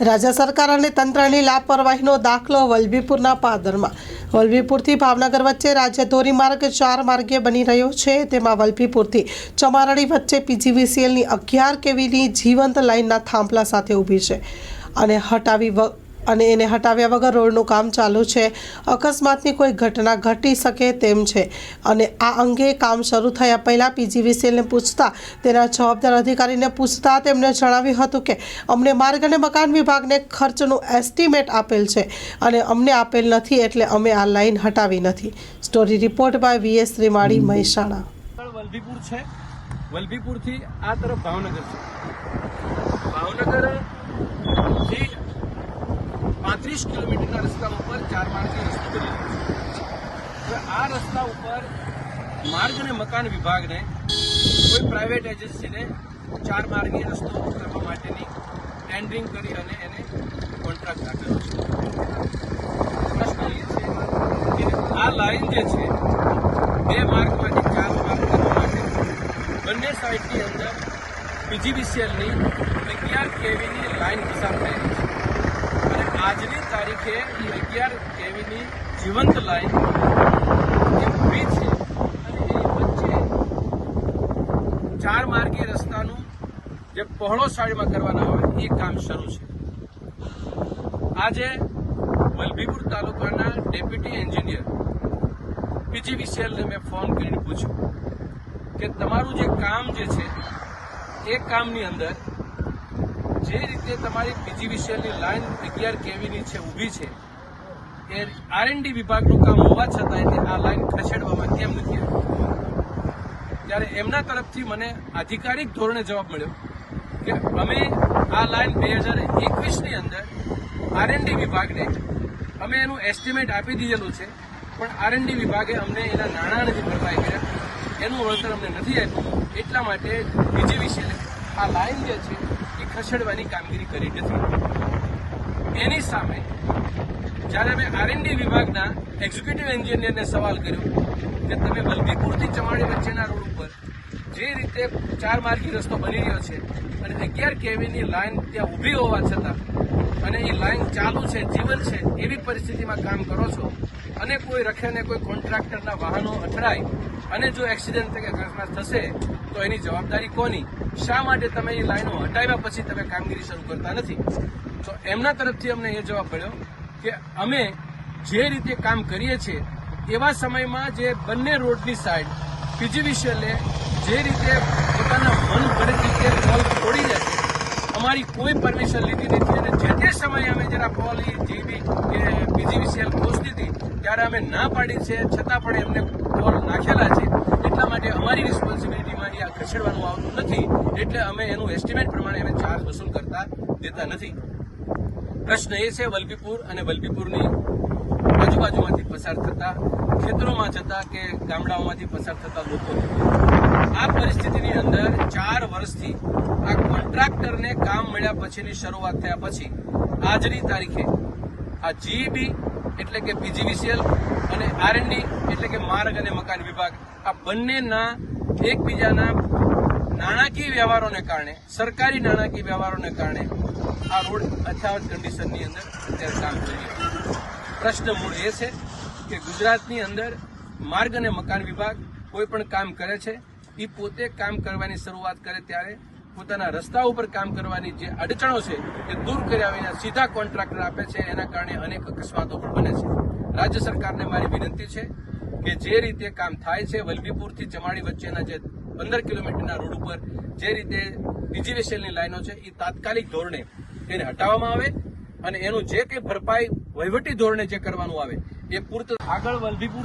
રાજ્ય સરકાર અને તંત્રની લાપરવાહીનો દાખલો વલભીપુરના પાદરમાં. વલભીપુરથી ભાવનગર વચ્ચે રાજ્ય ધોરીમાર્ગ ચાર માર્ગે બની રહ્યો છે. તેમાં વલભીપુરથી ચમારડી વચ્ચે પીજીવીસીએલની અગિયાર કેવીની જીવંત લાઇનના થાંભલા સાથે ઊભી છે અને હટાવી અને એને હટાવ્યા વગર રોડનું કામ ચાલુ છે. અકસ્માતની કોઈ ઘટના ઘટી શકે તેમ છે. અને આ અંગે કામ શરૂ થયા પહેલાં પીજીવીસીએલને પૂછતા તેના જવાબદાર અધિકારીને પૂછતા તેમણે જણાવ્યું હતું કે, અમને માર્ગ અને મકાન વિભાગને ખર્ચનું એસ્ટિમેટ આપેલ છે અને અમને આપેલ નથી એટલે અમે આ લાઈન હટાવી નથી. Story report by VS Shrimali Mehsana. Vallabhipur છે. વલભીપુરથી આ તરફ ભાવનગર છે. ભાવનગર પાંત્રીસ કિલોમીટરના રસ્તા ઉપર ચાર માર્ગી રસ્તો કરી છે. આ રસ્તા ઉપર માર્ગ અને મકાન વિભાગને કોઈ પ્રાઇવેટ એજન્સીને ચાર માર્ગી રસ્તો કરવા માટેની ટેન્ડરિંગ કરી અને એને કોન્ટ્રાક્ટ આપેલો છે. પ્રશ્ન એ છે કે આ લાઇન જે છે, બે માર્ગમાંથી ચાર માર્ગ કરવા માટે બંને સાઇડની અંદર પીજીવીસીએલની અગિયાર કેવીની લાઇન પસાર થયેલી છે. આજની તારીખે અગિયાર કેવીની જીવંત લાઈન જે ઊભી છે અને એની વચ્ચે ચાર માર્ગી રસ્તાનું જે પહોળો સાઈડમાં કરવાના હોય એ કામ શરૂ છે. આજે વલભીપુર તાલુકાના ડેપ્યુટી એન્જિનિયર પીજીવીસીએલને મેં ફોન કરીને પૂછ્યું કે તમારું જે કામ જે છે, એ કામની અંદર જે રીતે તમારી પીજીવીસીએલની લાઈન અગિયાર કેવીની છે, ઊભી છે, એ આરએનડી વિભાગનું કામ હોવા છતાં આ લાઈન ખસેડવામાં કેમ નથી ત્યારે એમના તરફથી મને આધિકારિક ધોરણે જવાબ મળ્યો કે અમે આ લાઈન બે હજાર એકવીસની અંદર આરએનડી વિભાગને અમે એનું એસ્ટિમેટ આપી દીધેલું છે, પણ આરએનડી વિભાગે અમને એના નાણાં નથી ભરપાઈ કર્યા. એનું વળતર અમને નથી આપ્યું. એટલા માટે બીજી વિશે આ લાઈન જે છે, એ ખસેડવાની કામગીરી કરી નથી. એની સામે, જ્યારે અમે આરએનડી વિભાગના એક્ઝિક્યુટિવ એન્જિનિયરને સવાલ કર્યો કે તમે વલભીપુરથી ચમાડી વચ્ચેના રોડ ઉપર જે રીતે ચાર માર્ગી રસ્તો બની રહ્યો છે અને અગિયાર કેવીની લાઈન ત્યાં ઊભી હોવા છતાં અને એ લાઈન ચાલુ છે, જીવન છે, એવી પરિસ્થિતિમાં કામ કરો છો અને કોઈ રખે ને કોઈ કોન્ટ્રાક્ટરના વાહનો અથડાય અને જો એક્સિડન્ટ કે અકસ્માત થશે, તો એની જવાબદારી કોની? શા માટે તમે એ લાઈનો હટાવ્યા પછી તમે કામગીરી શરૂ કરતા નથી? તો એમના તરફથી અમને એ જવાબ મળ્યો કે અમે જે રીતે કામ કરીએ છીએ, એવા સમયમાં જે બંને રોડની સાઈડ પીજીવીસીએલે જે રીતે પોતાના મન ભરે રીતે પોલ તોડી જાય છે, અમારી કોઈ પરમિશન લીધી નથી. અને જે તે સમયે અમે જરા પોલ જેવી કે પીજીવીસીએલ ત્યારે અમે ના પાડી છે, છતાં પણ એમને બોલ નાખેલા છે. એટલા માટે અમારી રિસ્પોન્સિબિલિટીમાં એ ખસેડવાનું આવતું નથી. એટલે અમે એનું એસ્ટિમેટ પ્રમાણે અમે ચાર્જ વસૂલ કરતા દેતા નથી. પ્રશ્ન એ છે, વલભીપુર અને વલભીપુરની આજુબાજુમાંથી પસાર થતા ખેતરોમાં જતા કે ગામડાઓમાંથી પસાર થતા લોકો? આ પરિસ્થિતિની અંદર ચાર વર્ષથી આ કોન્ટ્રાક્ટરને કામ મળ્યા પછીની શરૂઆત થયા પછી આજની તારીખે આ જીઈબી એટલે કે પીજીવીસીએલ અને આરએનડી એટલે કે માર્ગ અને મકાન વિભાગ. આ બંનેના એકબીજાના નાણાકીય વ્યવહારોને કારણે, સરકારી નાણાકીય વ્યવહારોને કારણે આ રોડ અથાવત કન્ડિશનની અંદર અત્યારે કામ કરી પ્રશ્ન મૂળ એ છે કે ગુજરાતની અંદર માર્ગ અને મકાન વિભાગ કોઈ પણ કામ કરે છે એ પોતે કામ કરવાની શરૂઆત કરે ત્યારે પોતાના રસ્તા ઉપર કામ કરવાની જે અડચણો છે, એ દૂર કર્યા વિના સીધા કોન્ટ્રાક્ટર આપે છે, એના કારણે અનેક અકસ્માતો પણ બને છે. રાજ્ય સરકારને મારી વિનંતી છે કે જે રીતે કામ થાય છે, વલભીપુરથી ચમાડી વચ્ચેના જે પંદર કિલોમીટરના રોડ ઉપર જે રીતે ડીજીવીસીએલની લાઈનો છે, એ તાત્કાલિક ધોરણે એને હટાવવામાં આવે અને એનું જે કંઈ ભરપાઈ વહીવટી ધોરણે જે કરવાનું આવે, એ પૂરતું આગળ વલભીપુર